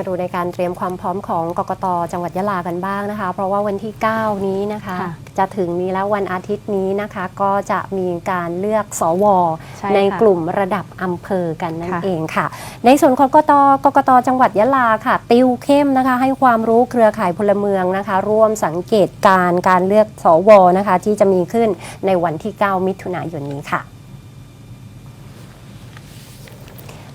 มาดูในการเตรียมความพร้อมของกกตจังหวัดยะลากันบ้างนะคะ เพราะว่าวันที่ 9 นี้นะคะค่ะจะถึงนี้แล้ววันอาทิตย์นี้นะคะ ก็จะมีการเลือกสวใช่ในค่ะกลุ่มระดับอำเภอกันนั่นค่ะเองค่ะ ในส่วนของกกตกกตจังหวัดยะลาค่ะ ติวเข้มนะคะ ให้ความรู้เครือข่ายพลเมืองนะคะ ร่วมสังเกตการณ์การเลือกสวนะคะ ที่จะมีขึ้นในวันที่ 9 มิถุนายนนี้ค่ะ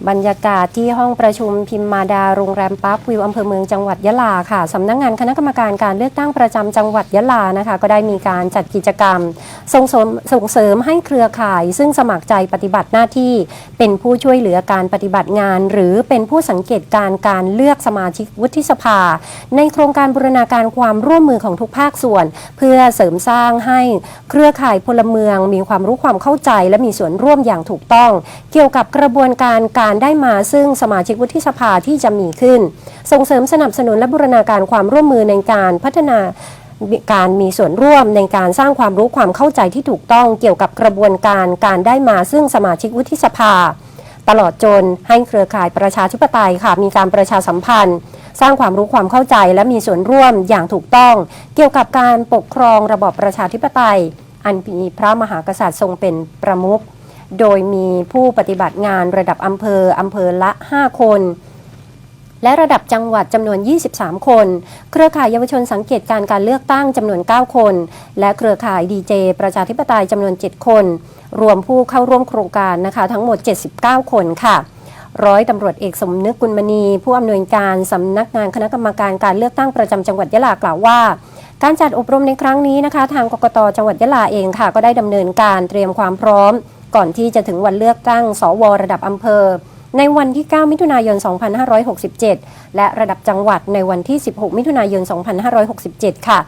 บรรยากาศที่ห้องประชุมพิมมาดาโรงแรมปาร์ควิวอำเภอเมืองจังหวัดยะลาค่ะสำนักงงานคณะกรรมการการเลือกตั้งประจำจังหวัดยะลานะคะ ก็ได้มีการจัดกิจกรรม ส่งเสริมส่งเสริมให้เครือข่าย ซึ่งสมัครใจปฏิบัติหน้าที่ เป็นผู้ช่วยเหลือการปฏิบัติงาน หรือเป็นผู้สังเกตการณ์การเลือกสมาชิกวุฒิสภา ในโครงการบูรณาการความร่วมมือของทุกภาคส่วน เพื่อเสริมสร้างให้เครือข่ายพลเมือง มีความรู้ความเข้าใจ และมีส่วนร่วมอย่างถูกต้อง เกี่ยวกับกระบวนการการการได้มาซึ่งสมาชิกวุฒิสภาที่จะมีขึ้น ส่งเสริมสนับสนุนและบูรณาการความร่วมมือในการพัฒนาการมีส่วนร่วมในการสร้างความรู้ความเข้าใจที่ถูกต้องเกี่ยวกับกระบวนการการได้มาซึ่งสมาชิกวุฒิสภา ตลอดจนให้เครือข่ายประชาธิปไตยค่ะมีการประชาสัมพันธ์ สร้างความรู้ความเข้าใจและมีส่วนร่วมอย่างถูกต้อง เกี่ยวกับการปกครองระบอบประชาธิปไตย อันมีพระมหากษัตริย์ทรงเป็นประมุข โดยมีผู้ปฏิบัติงานระดับอำเภออำเภอละ 5 คน และระดับจังหวัดจำนวน 23 คน เครือข่ายเยาวชนสังเกตการการเลือกตั้งจำนวน 9 คน และเครือข่ายดีเจประชาธิปไตยจำนวน 7 คน รวมผู้เข้าร่วมโครงการนะคะทั้งหมด 79 คนค่ะร้อยตำรวจเอกสมนึกกุลมณี ผู้อำนวยการสำนักงานคณะกรรมการการเลือกตั้งประจำจังหวัดยะลากล่าวว่า การจัดอบรมในครั้งนี้นะคะ ทางกกตจังหวัดยะลาเองค่ะ ก็ได้ดำเนินการเตรียมความพร้อม ก่อนที่จะถึงวันเลือกตั้ง สวระดับอำเภอ ในวันที่ 9 มิถุนายน 2567 และระดับจังหวัดในวันที่ 16 มิถุนายน 2567 ค่ะ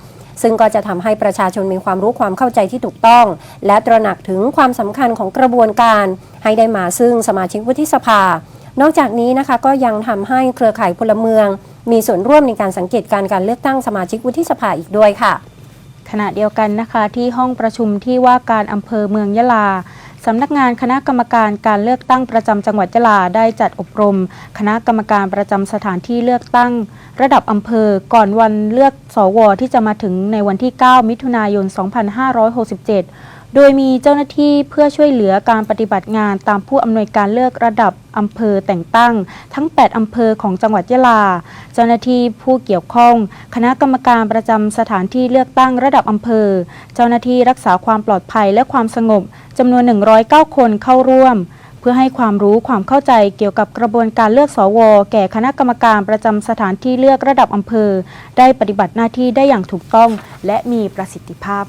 ซึ่งก็จะทำให้ประชาชนมีความรู้ความเข้าใจที่ถูกต้อง และตระหนักถึงความสำคัญของกระบวนการ ให้ได้มาซึ่งสมาชิกวุฒิสภา นอกจากนี้นะคะก็ยังทำให้เครือข่ายพลเมือง มีส่วนร่วมในการสังเกตการณ์การเลือกตั้งสมาชิกวุฒิสภาอีกด้วยค่ะ ขณะเดียวกันนะคะที่ห้องประชุมที่ว่าการอำเภอเมืองยะลา สำนักงานคณะกรรมการการเลือกตั้งประจำจังหวัดยะลาได้จัดอบรม คณะกรรมการประจำสถานที่เลือกตั้ง ระดับอำเภอก่อนวันเลือกสวที่จะมาถึงในวันที่ 9 มิถุนายน 2567 โดยมีเจ้าหน้าที่เพื่อช่วยเหลือการปฏิบัติงานตามผู้อำนวยการเลือกระดับอำเภอแต่งตั้ง ทั้ง 8 อำเภอของจังหวัดยะลา เจ้าหน้าที่ผู้เกี่ยวข้อง คณะกรรมการประจำสถานที่เลือกตั้งระดับอำเภอ เจ้าหน้าที่รักษาความปลอดภัยและความสงบจำนวน 109 คนเข้าร่วม เพื่อให้ความรู้ความเข้าใจเกี่ยวกับกระบวนการเลือกสว แก่คณะกรรมการประจำสถานที่เลือกระดับอำเภอ ได้ปฏิบัติหน้าที่ได้อย่างถูกต้อง และมีประสิทธิภาพ